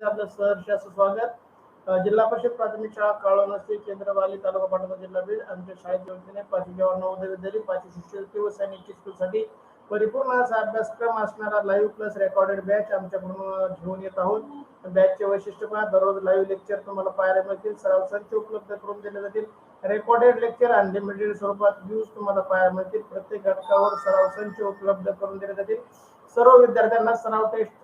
आपलं सहर्ष असं स्वागत जिल्हा परिषद प्राथमिक शाळा काळवणस्ती केंद्रवाली तालुका पाटोदा जिल्हा बीड आमच्या शाळेच्या वतीने पाचवी जेव्हा नवोदय विद्यालय पाचवी शिष्यवृत्ती व सैनिक स्कूलसाठी परिपूर्ण असा अभ्यासक्रम असणारा लाईव्ह प्लस रेकॉर्डेड बॅच आमच्याकडून घेऊन येत आहोत बॅचचे वैशिष्ट्य पहा दररोज लाईव्ह लेक्चर तुम्हाला पाहायला मिळतील सराव संच उपलब्ध करून दिले जातील रेकॉर्डेड लेक्चर अनलिमिटेड स्वरूपात व्ह्यूज तुम्हाला पाहायला मिळतील प्रत्येक घटकावर सराव संच उपलब्ध करून दिले जातील सर्व विद्यार्थ्यांना सराव टेस्ट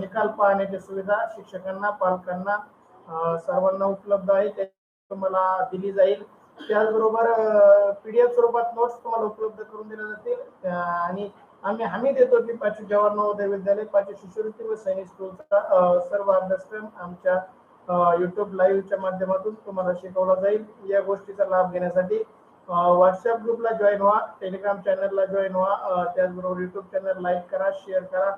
निकाल पाहण्याची सुविधा शिक्षकांना पालकांना सर्वांना उपलब्ध आहे. ते तुम्हाला दिली जाईल. त्याचबरोबर पीडीएफ स्वरूपात नोट्स तुम्हाला उपलब्ध करून दिल्या जातील. आणि आम्ही हमी देतो की पाचवी जवाहर नवोदय विद्यालय पाचवी शिष्यवृत्ती व सैनिक स्कूलचा सर्व अभ्यासक्रम आमच्या युट्यूब लाईव्हच्या माध्यमातून तुम्हाला शिकवला जाईल. या गोष्टीचा लाभ घेण्यासाठी व्हॉट्सअप ग्रुपला जॉईन व्हा टेलिग्राम चॅनलला जॉईन व्हा त्याचबरोबर युट्यूब चॅनल लाईक करा शेअर करा.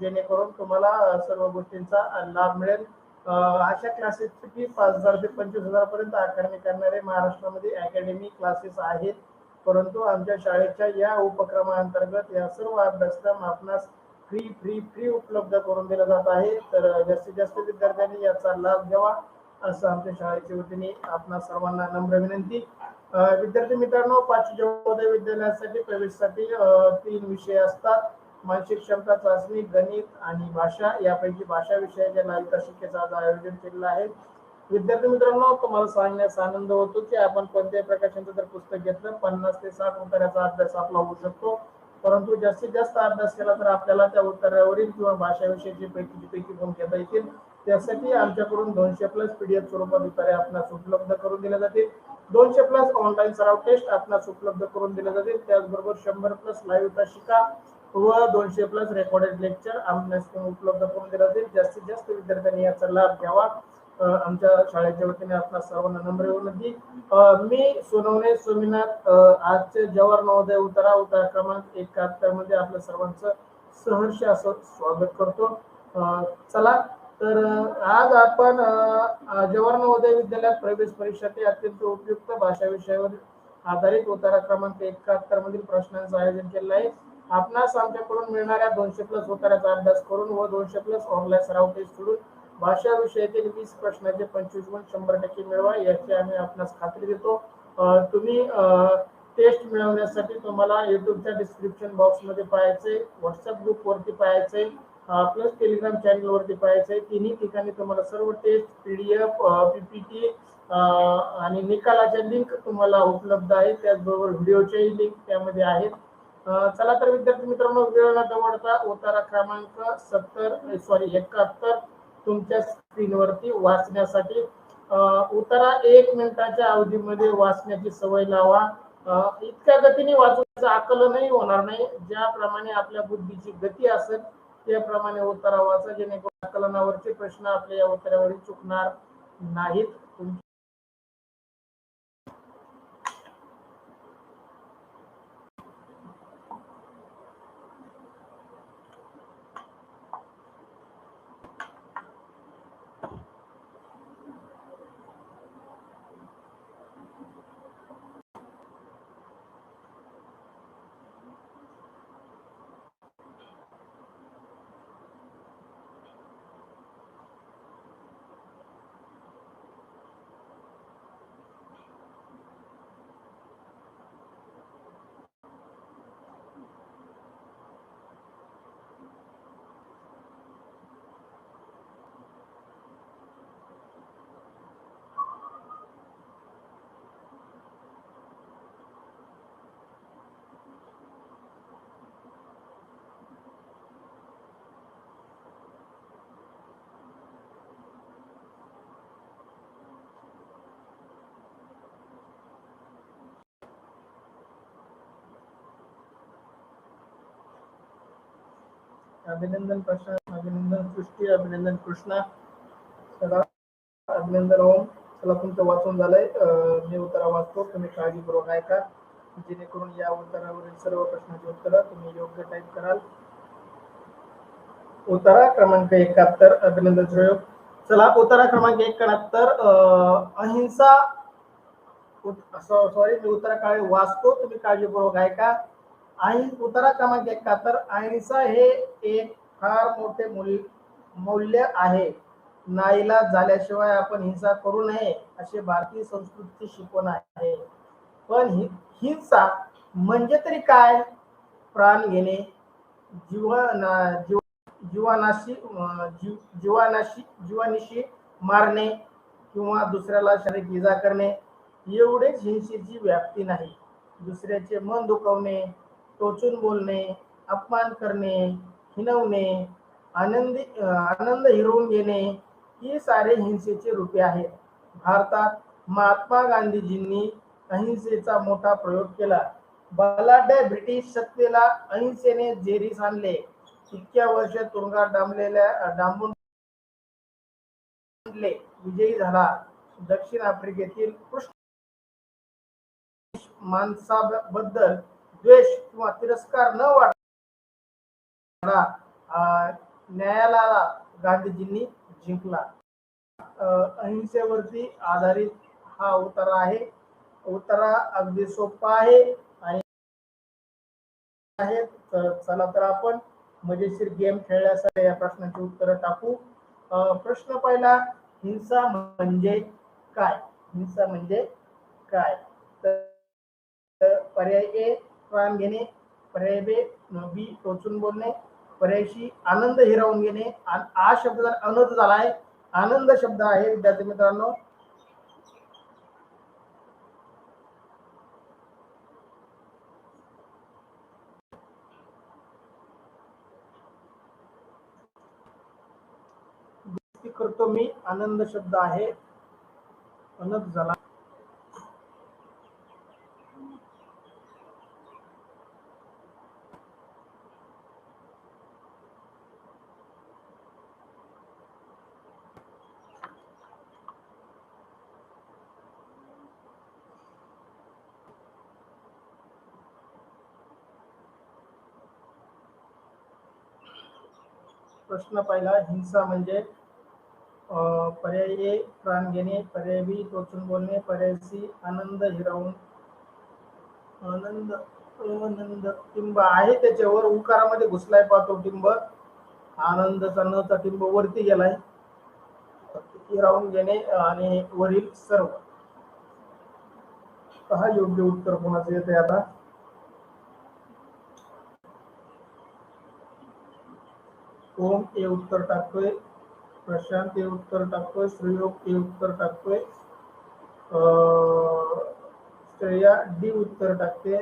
जेणेकरून तुम्हाला सर्व गोष्टींचा लाभ मिळेल. अशा क्लासेसची फी पाच हजार ते पंचवीस हजार पर्यंत आकारणी करणारे महाराष्ट्रामध्ये अकॅडमी क्लासेस आहेत. परंतु आमच्या शाळेच्या या उपक्रमाअंतर्गत या सर्व अभ्यासक्रम आपणास फ्री फ्री फ्री उपलब्ध करून दिला जात आहे. तर जास्तीत जास्त विद्यार्थ्यांनी याचा लाभ घ्यावा असं आमच्या शाळेच्या वतीने आपणा सर्वांना नम्र विनंती. विद्यार्थी मित्रांनो पाचवी नवोदय विद्यालयासाठी प्रवेशसाठी तीन विषय असतात. मानसिक क्षमता चाचणी गणित आणि भाषा यापैकी भाषा विषयाच्या लालिका शिक्षेचं आज आयोजन केलेलं आहे. विद्यार्थी मित्रांनो तुम्हाला सांगण्यास आनंद होतो की आपण कोणत्याही प्रकाशनचं जर पुस्तक घेतलं पन्नास ते साठ उत्तराचा अभ्यास आपला होऊ शकतो. परंतु जास्तीत जास्त अभ्यास केला तर आपल्याला त्या उत्तरावरील किंवा भाषाविषयीची पैकी पैकी गुण घेता येतील त्यासाठी आमच्याकडून दोनशे प्लस पीडीएफ स्वरूपात उत्तरे आपणास उपलब्ध करून दिल्या जातील. दोनशे प्लस ऑनलाईन सराव टेस्ट आपणास उपलब्ध करून दिले जातील. त्याचबरोबर शंभर प्लस लाईव्ह शिका. व दोनशे प्लस रेकॉर्डेड लेक्चर आम्ही उपलब्ध करून दिला जाईल जास्तीत जास्त विद्यार्थ्यांनी याचा लाभ घ्यावा. आमच्या शाळेच्या वतीने आपला सर्वांना नम्र विनंती. मी सोनवणे स्वामीनाथ आजचे जवाहर नवोदय उतारा उतारा क्रमांक एकाहत्तरमध्ये आपल्या सर्वांचं सहर्ष असं स्वागत करतो. चला तर आज आपण जवाहर नवोदय विद्यालयात प्रवेश परीक्षेसाठी अत्यंत उपयुक्त भाषा विषयावर आधारित उतारा क्रमांक एकाहत्तर मधील प्रश्नांचं आयोजन केलं आहे. आपणास आमच्याकडून मिळणाऱ्या दोनशे प्लस उत्तराचा अभ्यास करून व दोनशे प्लस ऑनलाईन सराव टेस्ट सोडून भाषा विषयातील वीस प्रश्नाचे पंचवीस गुण शंभर टक्के मिळवा याची आम्ही आपणास खात्री देतो. तुम्ही टेस्ट मिळवण्यासाठी तुम्हाला युट्यूबच्या डिस्क्रिप्शन बॉक्समध्ये पाहायचे व्हॉट्सअप ग्रुप वरती प्लस टेलिग्राम चॅनल वरती तिन्ही ठिकाणी तुम्हाला सर्व test P D F PPT आणि निकालाच्या लिंक तुम्हाला उपलब्ध आहे त्याचबरोबर व्हिडिओच्याही लिंक त्यामध्ये आहेत. चला तर विद्यार्थी मित्रांनो वेळ न दवडता उतारा क्रमांक सत्तर सॉरी एकाहत्तर तुमच्या स्क्रीनवरती वाचण्यासाठी. उतारा एक मिनिटाच्या अवधीमध्ये वाचण्याची सवय लावा. इतक्या गतीने वाचण्याचं आकलनही होणार नाही. ज्याप्रमाणे आपल्या बुद्धीची गती असेल त्याप्रमाणे उतारा वाचा जेणेकरून आकलनावरचे प्रश्न आपल्या या उत्तरावरील चुकणार नाहीत. अभिनंदन प्रश्न अभिनंदन सृष्टी अभिनंदन कृष्णा. चला अभिनंदन ओम. चला तुमचं वाचून झालंय. मी उत्तरा वाचतो. तुम्ही काळजीपूर्वक ऐका. जेणेकरून या उत्तरावरील सर्व प्रश्नाची उत्तरं तुम्ही योग्य टाईप कराल. उतारा क्रमांक एकाहत्तर अभिनंदन प्रयोग चला उतारा क्रमांक एकाहत्तर अं, अहिंसा. सॉरी मी उत्तरा काळे वाचतो. तुम्ही काळजीपूर्वक ऐका. आणि उतारा क्रमांक एकाहत्तर अहिंसा हे एक फार मोठे मूल्य मौल्य आहे. नाईला झाल्याशिवाय आपण हिंसा करू नये असे भारतीय संस्कृतीची शिकवण आहे. पण हि हिंसा म्हणजे तरी काय? प्राण घेणे जीवना जीव जीवानाशी जीव जीवानाशी जीवानिशी मारणे किंवा दुसऱ्याला शारीरिक इजा करणे एवढेच हिंसेची व्याप्ती नाही. दुसऱ्याचे मन दुखवणे टोचून बोलणे अपमान करणे हिनवणे आनंदी आनंद हिरवून घेणे ही सारे हिंसेचे रूपे आहेत. भारतात महात्मा गांधीजींनी अहिंसेचा मोठा प्रयोग केला. बलाढ्य ब्रिटिश सत्तेला अहिंसेने जेरीस आणले. इतक्या वर्ष तुरुंगात डांबलेल्या डांबून विजयी झाला. दक्षिण आफ्रिकेतील कृष्ण माणसाबद्दल द्वेष किंवा तिरस्कार न वाढला न्यायालयाला गांधीजींनी जिंकला. अहिंसेवरती आधारित हा उतारा आहे. उतारा अगदी सोपा आहे आणि तर चला तर आपण मजेशीर गेम खेळण्यासाठी या प्रश्नाची उत्तरं टाकू. अं, प्रश्न पहिला हिंसा म्हणजे काय? हिंसा म्हणजे काय? तर तर पर्याय ए प्राण घेणे पर्याय बे बी टोचून बोलणे पर्यायशी आनंद हिरावून घेणे. आ शब्द जर अनर्थ झाला आहे आनंद शब्द आहे विद्यार्थी मित्रांनो. करतो मी आनंद शब्द आहे. अनर्थ झाला. प्रश्न पहिला. हिंसा म्हणजे पर्यायी पर्याय ए प्राण घेणे पर्याय बी टोचून बोलणे पर्याय सी आनंद हिरावून आनंद आनंद टिंब आहे त्याच्यावर. उकारामध्ये घुसलाय पाहतो टिंब. आनंदचा नचा टिंब वरती गेलाय. हिरावून घेणे आणि वरील सर्व. हा योग्य उत्तर कोणाचं येते आता. ओम हे उत्तर टाकतोय प्रशांत हे उत्तर टाकतोय श्रीयोग हे उत्तर टाकतोय श्रेया डी उत्तर टाकते.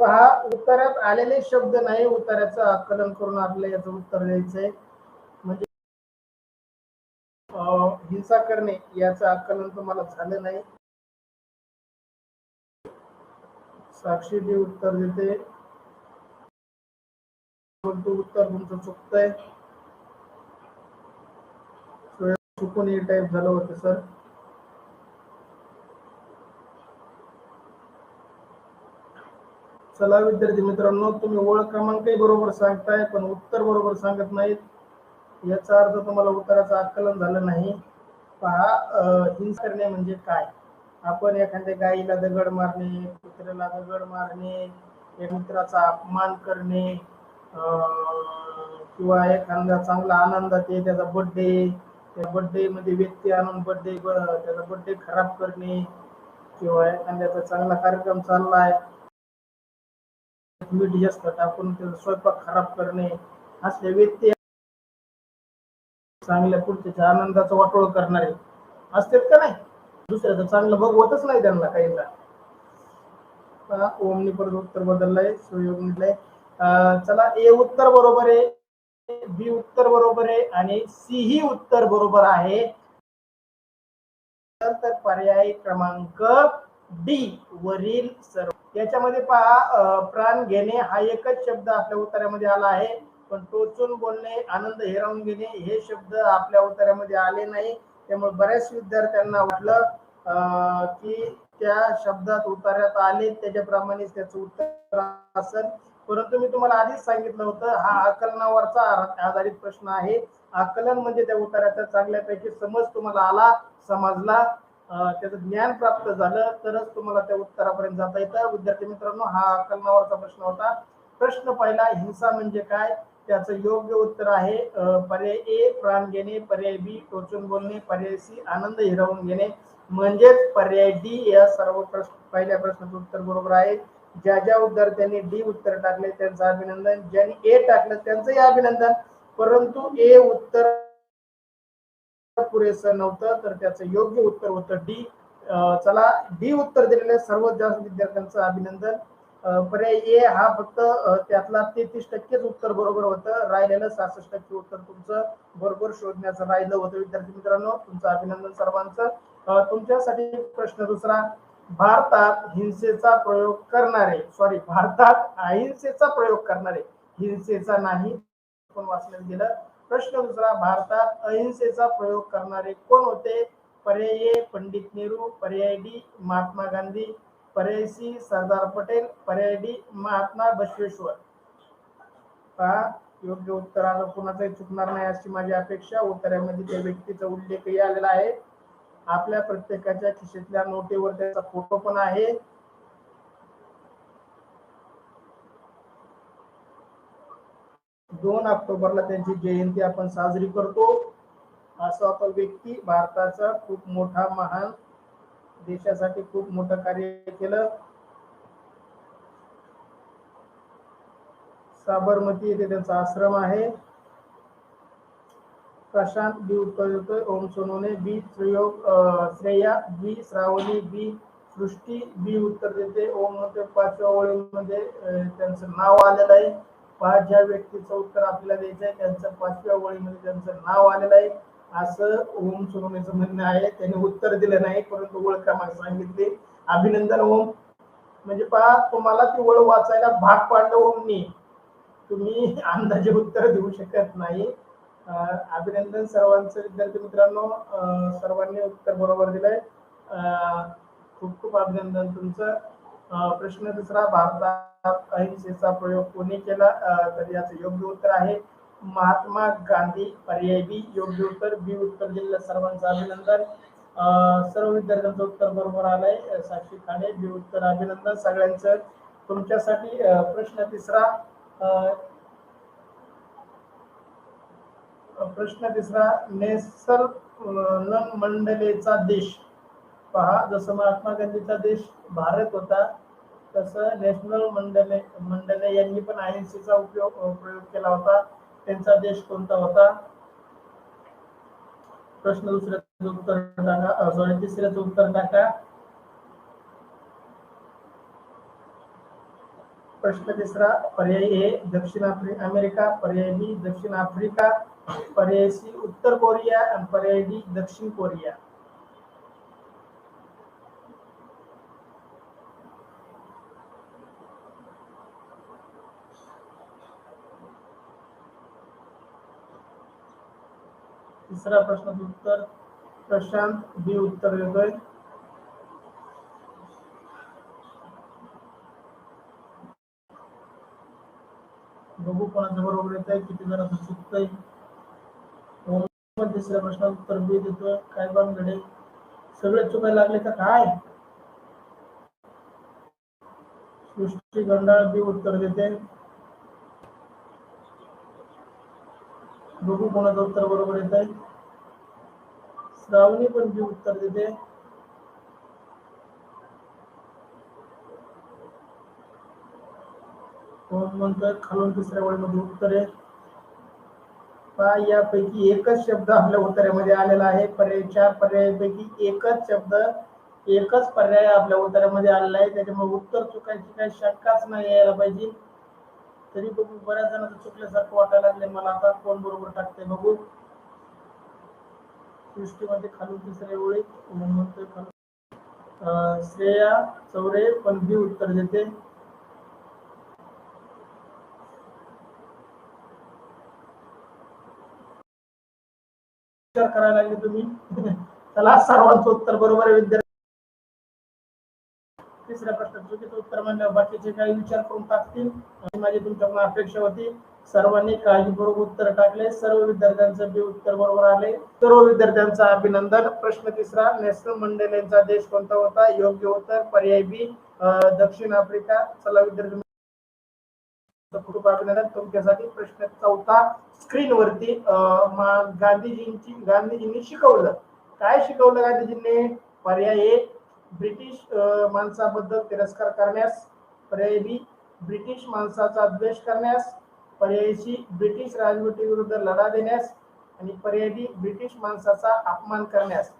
पहा उत्तरात आलेले शब्द नाही उत्तराचं आकलन करून आपल्याला याचं उत्तर द्यायचंय. म्हणजे हिंसा करणे याचं आकलन तुम्हाला झालं नाही. साक्षी जी उत्तर देते उत्तर तुमचं चुकतंय. चुकून हे टाईप झालं होतं सर चला विद्यार्थी मित्रांनो तुम्ही ओळख क्रमांकही बरोबर सांगताय पण उत्तर बरोबर सांगत नाहीत. याचा अर्थ तुम्हाला उत्तराचं आकलन झालं नाही. पहा हिंस करणे म्हणजे काय? आपण एखाद्या गाईला दगड मारणे कुत्र्याला दगड मारणे एक मित्राचा अपमान करणे किंवा एखादा चांगला आनंदात आहे त्याचा बर्थडे त्या बर्थडे मध्ये व्यक्ती आणून बर्थडे त्याचा बर्थडे खराब करणे किंवा एखाद्याचा चांगला कार्यक्रम चाललाय मीठ जास्त टाकून त्याचा स्वयंपाक खराब करणे असले व्यक्ती चांगल्या पुढच्या आनंदाचा वाटोळ करणारे असतात का नाही? दुसऱ्याचं चांगलं बघवतच नाही त्यांना काहींना. ओमनी परत उत्तर बदललंय सुयोग म्हटलंय. चला ए उत्तर बरोबर आहे बी उत्तर बरोबर आहे आणि सी ही उत्तर बरोबर आहे. तर पर्याय क्रमांक डी वरील सर्व याच्यामध्ये पहा प्राण घेणे हा एकच शब्द आपल्या उत्तरामध्ये आला आहे. पण टोचून बोलणे आनंद हिरावून घेणे हे शब्द आपल्या उत्तरामध्ये आले नाही. त्यामुळे बऱ्याच विद्यार्थ्यांना वाटलं अं, की त्या शब्दात उत्तरात आले त्याच्याप्रमाणेच त्याचं उत्तर असेल. परंतु मी तुम्हाला आधीच सांगितलं होतं हा आकलनावरचा आधारित प्रश्न आहे. आकलन म्हणजे त्या उत्तराचा चांगल्यापैकी समज तुम्हाला आला समजला. त्याचं ज्ञान प्राप्त झालं तरच तुम्हाला त्या उत्तरापर्यंत जाता येतं. विद्यार्थी मित्रांनो हा कलमावरचा प्रश्न होता. प्रश्न पहिला हिंसा म्हणजे काय? त्याचं योग्य उत्तर आहे पर्याय ए प्राण घेणे पर्याय बी टोचून बोलणे पर्याय सी आनंद हिरावून घेणे. म्हणजेच पर्याय डी या सर्व प्रश्न पहिल्या प्रश्नाचं उत्तर बरोबर आहे. ज्या ज्या विद्यार्थ्यांनी डी उत्तर टाकले त्यांचं अभिनंदन. ज्यांनी ए टाकलं त्यांचंही अभिनंदन. परंतु ए उत्तर पुरेसं नव्हतं तर त्याचं योग्य उत्तर होतं डी. चला डी उत्तर दिलेल्या सर्वात जास्त विद्यार्थ्यांचं अभिनंदन. पर्याय ए हा फक्त त्यातला तेहतीस टक्केच उत्तर बरोबर होतं. राहिलेलं सहासष्ट टक्के उत्तर तुमचं बरोबर शोधण्याचं राहिलं होतं. विद्यार्थी मित्रांनो तुमचं अभिनंदन सर्वांचं. तुमच्यासाठी प्रश्न दुसरा भारतात हिंसेचा प्रयोग करणारे सॉरी भारतात अहिंसेचा प्रयोग करणारे हिंसेचा नाही पण वाचण्यात गेलं. प्रश्न दुसरा भारतात अहिंसेचा प्रयोग करणारे कोण होते? पर्याय पंडित नेहरू पर्याय डी महात्मा गांधी पर्याय सी सरदार पटेल पर्याय डी महात्मा बसवेश्वर. पहा योग्य उत्तर आलं कुणाचंही चुकणार नाही अशी माझी अपेक्षा. उत्तरामध्ये त्या व्यक्तीचा उल्लेखही आलेला आहे. आपल्या प्रत्येकाच्या खिशेतल्या नोटेवर त्याचा फोटो पण आहे. दोन ऑक्टोबरला त्यांची जयंती आपण साजरी करतो. असा आपण व्यक्ती भारताचा खूप मोठा महान देशासाठी खूप मोठं कार्य केलं. साबरमती येथे त्यांचा आश्रम आहे. प्रशांत बी उत्तर देतोय ओम सोनोने बी श्रेयोग श्रेया बी श्रावणी बी सृष्टी बी उत्तर देते ओममध्ये पाचव्या ओळीमध्ये त्यांचं नाव आलेलं आहे. पाच ज्या व्यक्तीचं उत्तर आपल्याला द्यायचं आहे त्यांचं पाचव्या ओळीमध्ये त्यांचं नाव आलेलं आहे. असं ओम सोनवणेचं म्हणणं आहे. त्यांनी उत्तर दिलं नाही परंतु ओळख क्रमांक सांगितली. अभिनंदन ओम. म्हणजे पहा तुम्हाला ती ओळ वाचायला भाग पाडलं ओमनी. तुम्ही अंदाजे उत्तर देऊ शकत नाही. अभिनंदन सर्वांचं. विद्यार्थी मित्रांनो सर्वांनी उत्तर बरोबर दिलंय. खूप खूप अभिनंदन तुमचं. प्रश्न दुसरा भारतात अहिंसेचा प्रयोग कोणी केला? तर याचं योग्य उत्तर आहे महात्मा गांधी. पर्याय बी योग्य उत्तर. बी उत्तर दिलेलं सर्वांचं अभिनंदन. सर्व विद्यार्थ्यांचं उत्तर बरोबर आलंय. साक्षी खाणे बी उत्तर अभिनंदन. सगळ्यांचं तुमच्यासाठी प्रश्न तिसरा प्रश्न तिसरा नेसर मंडलेचा देश. पहा जसं महात्मा गांधीचा देश भारत होता तसं नॅशनल मंडले मंडले यांनी पण अहिंसेचा उपयोग प्रयोग केला होता. त्यांचा देश कोणता होता? प्रश्न दुसऱ्याचं उत्तर टाका सॉरी तिसऱ्याचं उत्तर टाका प्रश्न तिसरा पर्याय ए दक्षिण आफ्रिका अमेरिका पर्याय बी दक्षिण आफ्रिका पर्याय सी उत्तर कोरिया आणि पर्याय डी दक्षिण कोरिया. तिसऱ्या प्रश्नाचं उत्तर. प्रशांत बी उत्तर देतोय बघू कोणाचं बरोबर येत आहे किती जणांचं चुकतंय. तिसऱ्या प्रश्नाचं उत्तर बी देतोय. काय बांगडे सगळे चुकायला लागले का काय? सृष्टी गंडाळ बी उत्तर देते. बघू कोणाचं उत्तर बरोबर येत आहे श्रावणी पण बी उत्तर देते. कोण म्हणतोय? खालून तिसऱ्या वळीमध्ये उत्तर आहे. पहा यापैकी एकच शब्द आपल्या उत्तरामध्ये आलेला आहे. पर्याय चार पर्यायापैकी एकच शब्द एकच पर्याय आपल्या उत्तरामध्ये आलेला आहे. त्याच्यामुळे उत्तर चुकायची काही शंकाच नाही यायला पाहिजे. तरी बघू बऱ्याच जणांचं चुकल्यासारखं वाटायला लागले मला आता कोण बरोबर टाकते बघू. सृष्टीमध्ये खालून तिसऱ्या ओळीत म्हणतोय खालून. श्रेया चौरे पण बी उत्तर देते. विचार करायला लागले तुम्ही. चला सर्वांचं उत्तर बरोबर आहे विद्यार्थी. तिसऱ्या प्रश्न चुकीचं उत्तर म्हणल्यावर बाकीचे काही विचार करून टाकतील. माझी तुमच्याकडून अपेक्षा होती. सर्वांनी काळजीपूर्वक उत्तर टाकले. सर्व विद्यार्थ्यांचं बी उत्तर बरोबर आले. सर्व विद्यार्थ्यांचा अभिनंदन. प्रश्न तिसरा नेल्सन मंडेलेंचा देश कोणता होता? योग्य उत्तर पर्याय बी दक्षिण आफ्रिका. चला विद्यार्थी खूप अभिनंदन. तुमच्यासाठी प्रश्न चौथा स्क्रीन वरती अं, गांधीजींची गांधीजींनी शिकवलं. काय शिकवलं गांधीजींनी? पर्याय एक ब्रिटिश माणसाबद्दल तिरस्कार करण्यास. पर्याय बी ब्रिटिश माणसाचा द्वेष करण्यास. पर्यायी ब्रिटिश राजवटी विरुद्ध लढा देण्यास आणि पर्यायी ब्रिटिश माणसाचा अपमान करण्यास.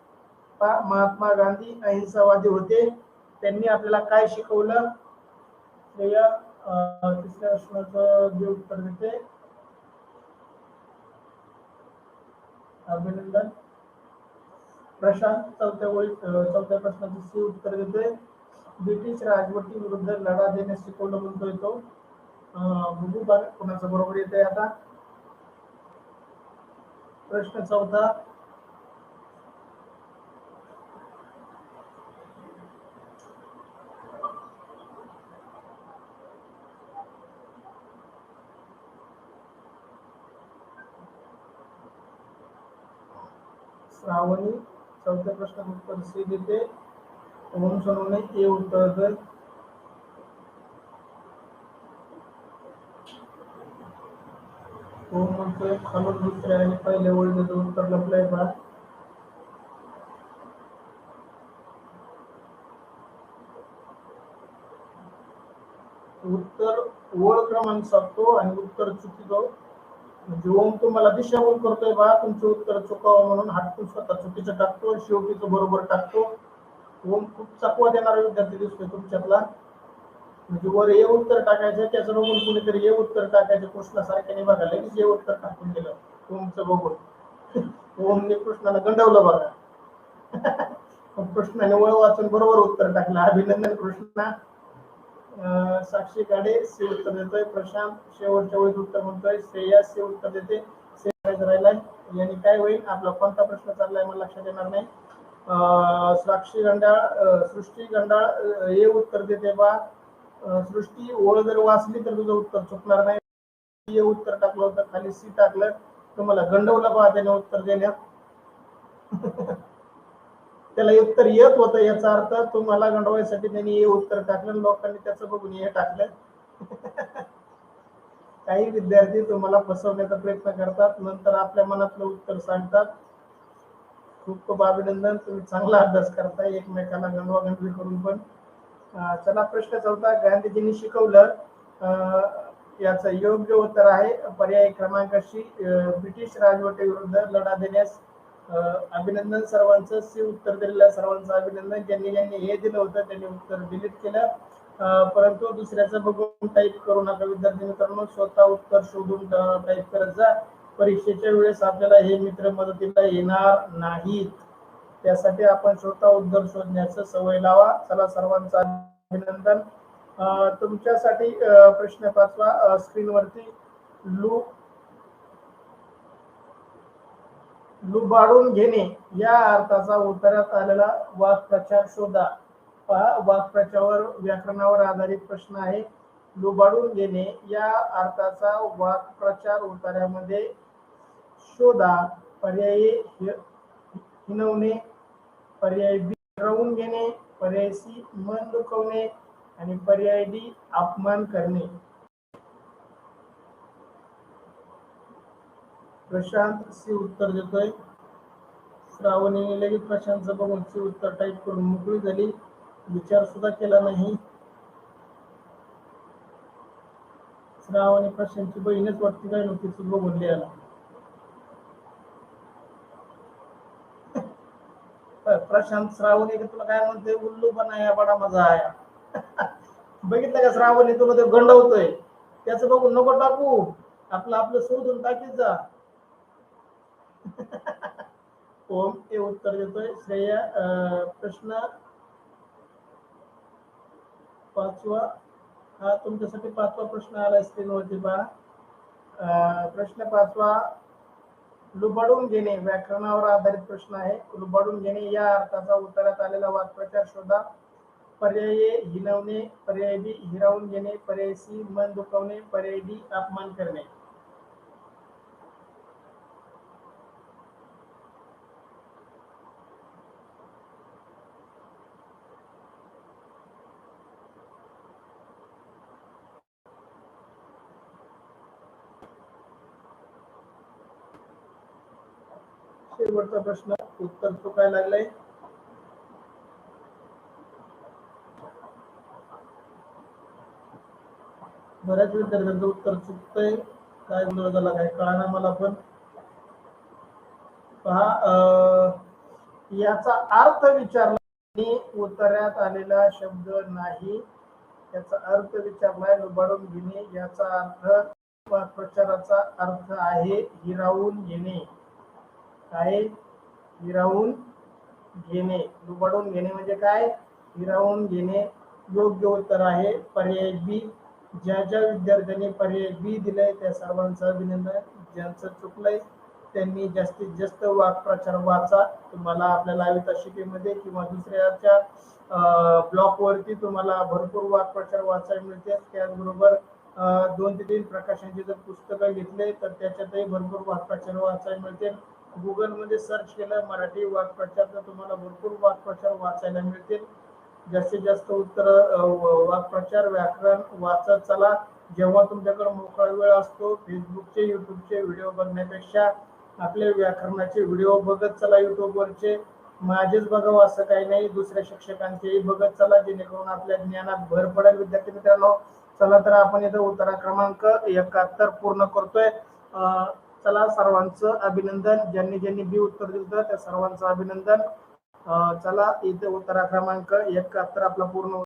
महात्मा गांधी अहिंसावादी होते. त्यांनी आपल्याला काय शिकवलं? श्रेया तिसऱ्या प्रश्नाचं जे उत्तर देते. अभिनंदन. प्रशांत चौथ्या ओळीत चौथ्या प्रश्नाचं सी उत्तर देते. ब्रिटिश राजवटी विरुद्ध लढा देण्यास शिकवलं म्हणतोय तो. अं, कोणाचा बरोबर येत आहे आता? प्रश्न चौथा. श्रावणी चौथ्या प्रश्नाचं उत्तर सी देते. ओम सोनवणे ए उत्तर देते ओम म्हणतोय खालून दुसऱ्या आणि पहिल्या ओळीचं उत्तर लपलाय पहा उत्तर ओळ क्रमांक सांगतो आणि उत्तर चुकीचं. म्हणजे ओम तुम्हाला दिशाभूल करतोय बा तुमचं उत्तर चुकावं म्हणून हटकून स्वतः चुकीचं टाकतो शेवटीचं बरोबर टाकतो. ओम खूप चकवा देणारा विद्यार्थी दिसतोय तुमच्यातला. म्हणजे वर हे उत्तर टाकायचं त्याचं बघून कुणीतरी हे उत्तर टाकायचं कृष्णासारख्याने बघा लगेच हे उत्तर टाकून दिलं ओमचं बघून. ओमने कृष्णाला गंडवलं बघा. कृष्णाने वळ वाचून बरोबर उत्तर टाकलं. अभिनंदन कृष्णा. साक्षी गाडे से उत्तर देतोय प्रशांत. शेवटच्या वेळेस उत्तर म्हणतोय श्रेया से उत्तर देते. राहिलाय. यांनी काय होईल? आपला कोणता प्रश्न चाललाय मला लक्षात येणार नाही. अं, साक्षी गंडाळ सृष्टी गंडाळ हे उत्तर देते बा. सृष्टी ओळ जर वाचली तर तुझं उत्तर चुकणार नाही. उत्तर टाकलं होतं खाली सी टाकलं. तुम्हाला गंडवलं पहा त्याने उत्तर देण्यात. त्याला उत्तर येत होतं याचा अर्थ तुम्हाला गंडवायसाठी त्यांनी हे उत्तर टाकलं लोकांनी त्याचं बघून हे टाकलं. काही विद्यार्थी तुम्हाला फसवण्याचा प्रयत्न करतात नंतर आपल्या मनातलं उत्तर सांगतात. खूप खूप अभिनंदन तुम्ही चांगला अभ्यास करताय एकमेकांना गंडवा गंडवी करून पण. चला प्रश्न चौथा गांधीजींनी शिकवलं याचं योग्य उत्तर आहे. पर्याय क्रमांकाशी ब्रिटिश राजवटीविरुद्ध लढा देण्यास अभिनंदन सर्वांचं. सी उत्तर दिलेलं सर्वांचं अभिनंदन. ज्यांनी ज्यांनी हे दिलं होतं त्यांनी उत्तर डिलीट केलं. परंतु दुसऱ्याचं बघून टाईप करू नका विद्यार्थी मित्रांनो. स्वतः उत्तर शोधून टाईप करत जा. परीक्षेच्या वेळेस आपल्याला हे मित्र मदतीला येणार नाहीत. त्यासाठी आपण स्वतः उत्तर शोधण्याचं सवय लावा. चला सर्वांचं अभिनंदन. तुमच्यासाठी प्रश्न पाचवा स्क्रीनवरती लू लुबाडून घेणे या अर्थाचा उत्तरात आलेला वाक्प्रचार शोधा. पहा वाक्प्रचार व्याकरणावर आधारित प्रश्न आहे. लुबाडून घेणे या अर्थाचा वाक्प्रचार उत्तरामध्ये शोधा. पर्याय हिनवणे पर्याय बी रवून घेणे पर्याय सी मन दुखवणे आणि पर्याय डी अपमान करणे. प्रशांत सी उत्तर देतोय. श्रावणीने लगेच प्रशांतचं बघून सी उत्तर टाईप करून मोकळी झाली. विचार सुद्धा केला नाही. श्रावणी प्रशांतची बहीणच वाटते काय नव्हती बघून लिहायला? प्रशांत श्रावणी की तुला काय म्हणते उल्लू बनाया बडा मजा आया बघितलं का श्रावणी? तुला ते गंडवतोय. त्याच बघून नको टाकू. आपलं आपलं शोधून टाकीत जा. ओम हे उत्तर देतोय. श्रेया अं, प्रश्न. पाचवा. हा तुमच्यासाठी पाचवा प्रश्न आला स्क्रीनवरती पहा. अं, प्रश्न पाचवा. लुबाडून घेणे व्याकरणावर आधारित प्रश्न आहे. लुबाडून घेणे या अर्थाचा उत्तरात आलेला वाक्प्रचार शोधा. पर्याय हिनवणे पर्याय बी हिरावून घेणे पर्याय सी मन दुखवणे पर्याय डी अपमान करणे. शेवटचा प्रश्न उत्तर चुकायला लागलाय. बऱ्याच विद्यार्थ्यांचं उत्तर चुकतंय. काय गोंधळ झाला काय कळाना मला पण. पहा याचा अर्थ विचारला उतरण्यात आलेला शब्द नाही. याचा अर्थ विचारलाय लुबाडून घेणे. याचा अर्थ प्रचाराचा अर्थ आहे हिरावून घेणे. काय? हिरावून घेणे. लुबाडून घेणे म्हणजे काय? हिरावून घेणे योग्य उत्तर आहे. पर्याय बी ज्या ज्या विद्यार्थ्यांनी पर्याय बी दिलाय त्या सर्वांचं अभिनंदन. ज्यांचं चुकलंय त्यांनी जास्तीत जास्त वाक्प्रचार वाचा. तुम्हाला आपल्या लाईव्ह शिकेमध्ये किंवा दुसऱ्याच्या ब्लॉक वरती तुम्हाला भरपूर वाक्प्रचार वाचायला मिळते. त्याचबरोबर दोन ते तीन प्रकाशांची जर पुस्तकं घेतले तर त्याच्यातही भरपूर वाक्प्रचार वाचायला मिळते. गुगलमध्ये सर्च केलं मराठी वाक्प्रचार तर तुम्हाला भरपूर वाक्प्रचार वाचायला मिळतील. जास्तीत जास्त उत्तर वाक्प्रचार व्याकरण वाचत चला. जेव्हा तुमच्याकडे मोकळा वेळ असतो फेसबुकचे युट्यूबचे व्हिडिओ बघण्यापेक्षा आपले व्याकरणाचे व्हिडिओ बघत चला युट्यूबवरचे माझेच बघावं असं काही नाही दुसऱ्या शिक्षकांचेही बघत चला जेणेकरून आपल्या ज्ञानात भर पडेल. विद्यार्थी मित्रांनो चला तर आपण इथं उत्तरा क्रमांक एकाहत्तर पूर्ण करतोय. चला सर्वांचं अभिनंदन. ज्यांनी ज्यांनी बी उत्तर दिलं त्या सर्वांचं अभिनंदन. चला इथे उत्तरा क्रमांक एकाहत्तर आपला पूर्ण